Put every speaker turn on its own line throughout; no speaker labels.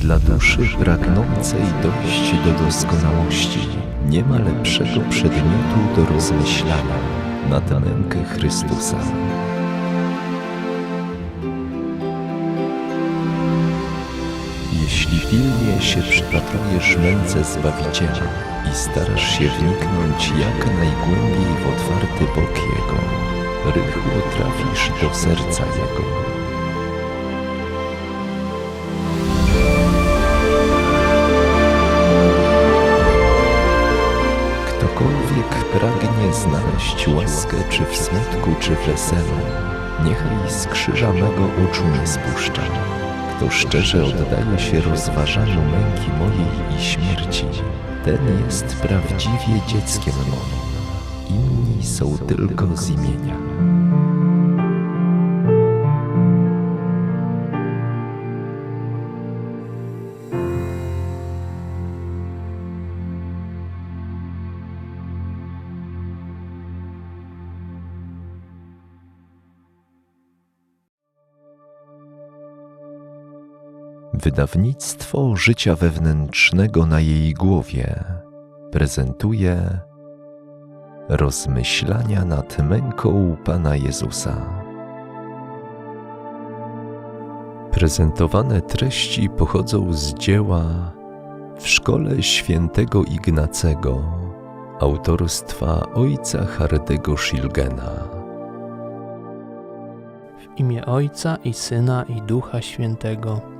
Dla duszy pragnącej dojść do doskonałości nie ma lepszego przedmiotu do rozmyślania nad mękę Chrystusa. Jeśli pilnie się przypatrujesz męce Zbawiciela i starasz się wniknąć jak najgłębiej w otwarty bok Jego, rychło trafisz do serca Jego. Znaleźć łaskę czy w smutku, czy w weselu, niechaj z krzyża mego oczu nie spuszcza. Kto szczerze oddaje się rozważaniu męki mojej i śmierci, ten jest prawdziwie dzieckiem moim. Inni są tylko z imienia. Wydawnictwo życia wewnętrznego na jej głowie prezentuje rozmyślania nad męką Pana Jezusa. Prezentowane treści pochodzą z dzieła w szkole świętego Ignacego autorstwa ojca Hardego Schilgena.
W imię Ojca i Syna i Ducha Świętego.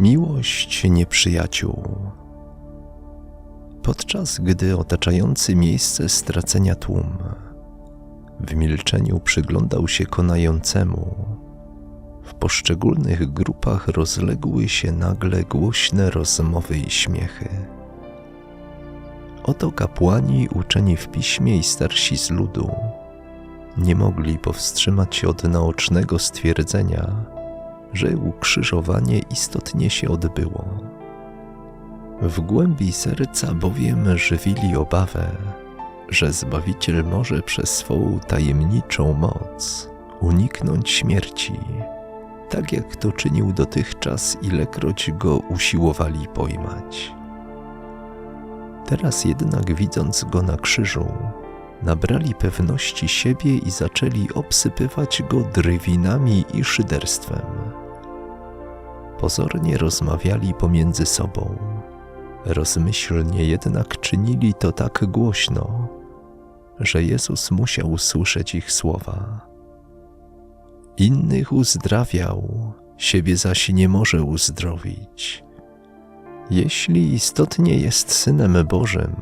Miłość nieprzyjaciół. Podczas gdy otaczający miejsce stracenia tłum w milczeniu przyglądał się konającemu, w poszczególnych grupach rozległy się nagle głośne rozmowy i śmiechy. Oto kapłani uczeni w piśmie i starsi z ludu nie mogli powstrzymać się od naocznego stwierdzenia, że ukrzyżowanie istotnie się odbyło. W głębi serca bowiem żywili obawę, że Zbawiciel może przez swą tajemniczą moc uniknąć śmierci, tak jak to czynił dotychczas, ilekroć go usiłowali pojmać. Teraz jednak, widząc go na krzyżu, nabrali pewności siebie i zaczęli obsypywać go drwinami i szyderstwem. Pozornie rozmawiali pomiędzy sobą, rozmyślnie jednak czynili to tak głośno, że Jezus musiał słyszeć ich słowa. Innych uzdrawiał, siebie zaś nie może uzdrowić. Jeśli istotnie jest Synem Bożym,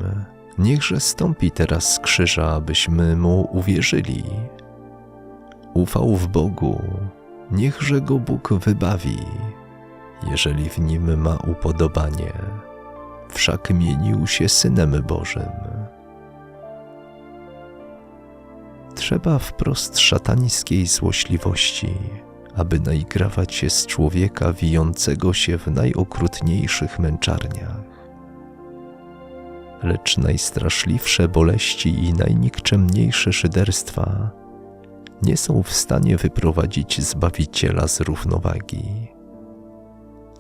niechże stąpi teraz z krzyża, abyśmy Mu uwierzyli. Ufał w Bogu, niechże Go Bóg wybawi, jeżeli w Nim ma upodobanie. Wszak mienił się Synem Bożym. Trzeba wprost szatańskiej złośliwości, aby naigrawać się z człowieka wijącego się w najokrutniejszych męczarniach lecz najstraszliwsze boleści i najnikczemniejsze szyderstwa nie są w stanie wyprowadzić Zbawiciela z równowagi.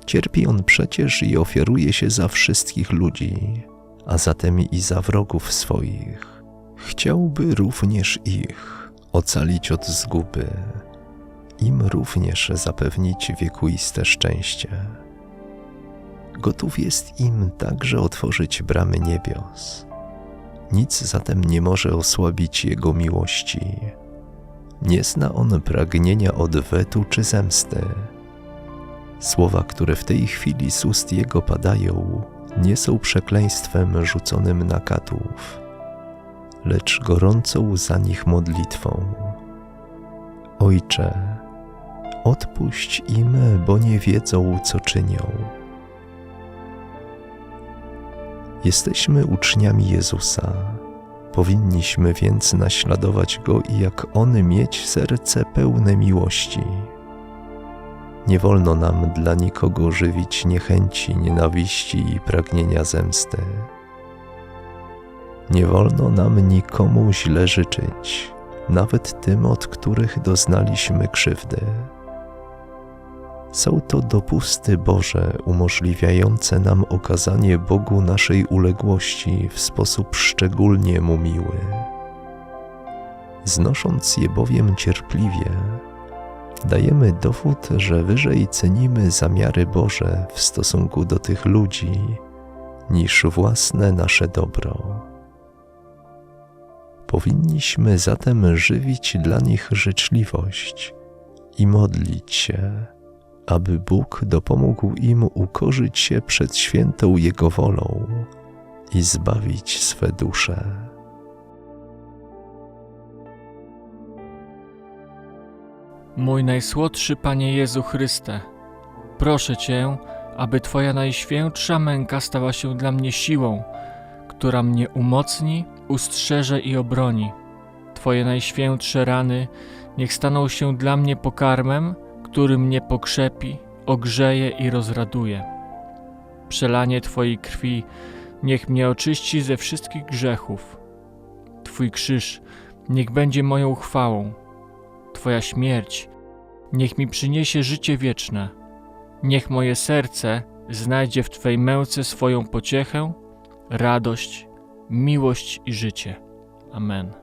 Cierpi on przecież i ofiaruje się za wszystkich ludzi, a zatem i za wrogów swoich. Chciałby również ich ocalić od zguby, im również zapewnić wiekuiste szczęście gotów jest im także otworzyć bramy niebios. Nic zatem nie może osłabić Jego miłości. Nie zna On pragnienia odwetu czy zemsty. Słowa, które w tej chwili z ust Jego padają, nie są przekleństwem rzuconym na katów, lecz gorącą za nich modlitwą. Ojcze, odpuść im, bo nie wiedzą, co czynią. Jesteśmy uczniami Jezusa. Powinniśmy więc naśladować Go i jak On mieć serce pełne miłości. Nie wolno nam dla nikogo żywić niechęci, nienawiści i pragnienia zemsty. Nie wolno nam nikomu źle życzyć, nawet tym, od których doznaliśmy krzywdy. Są to dopusty Boże umożliwiające nam okazanie Bogu naszej uległości w sposób szczególnie mu miły. Znosząc je bowiem cierpliwie, dajemy dowód, że wyżej cenimy zamiary Boże w stosunku do tych ludzi niż własne nasze dobro. Powinniśmy zatem żywić dla nich życzliwość i modlić się, aby Bóg dopomógł im ukorzyć się przed świętą Jego wolą i zbawić swe dusze.
Mój najsłodszy Panie Jezu Chryste, proszę Cię, aby Twoja najświętsza męka stała się dla mnie siłą, która mnie umocni, ustrzeże i obroni. Twoje najświętsze rany niech staną się dla mnie pokarmem, który mnie pokrzepi, ogrzeje i rozraduje. Przelanie Twojej krwi niech mnie oczyści ze wszystkich grzechów. Twój krzyż niech będzie moją chwałą. Twoja śmierć niech mi przyniesie życie wieczne. Niech moje serce znajdzie w Twej męce swoją pociechę, radość, miłość i życie. Amen.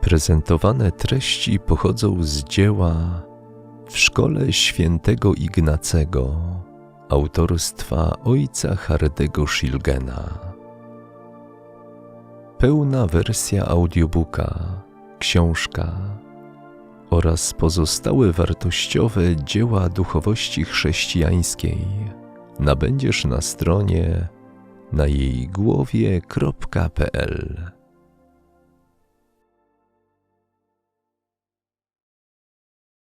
Prezentowane treści pochodzą z dzieła w szkole świętego Ignacego autorstwa ojca Hardego Schilgena. Pełna wersja audiobooka, książka oraz pozostałe wartościowe dzieła duchowości chrześcijańskiej nabędziesz na stronie na jej głowie.pl.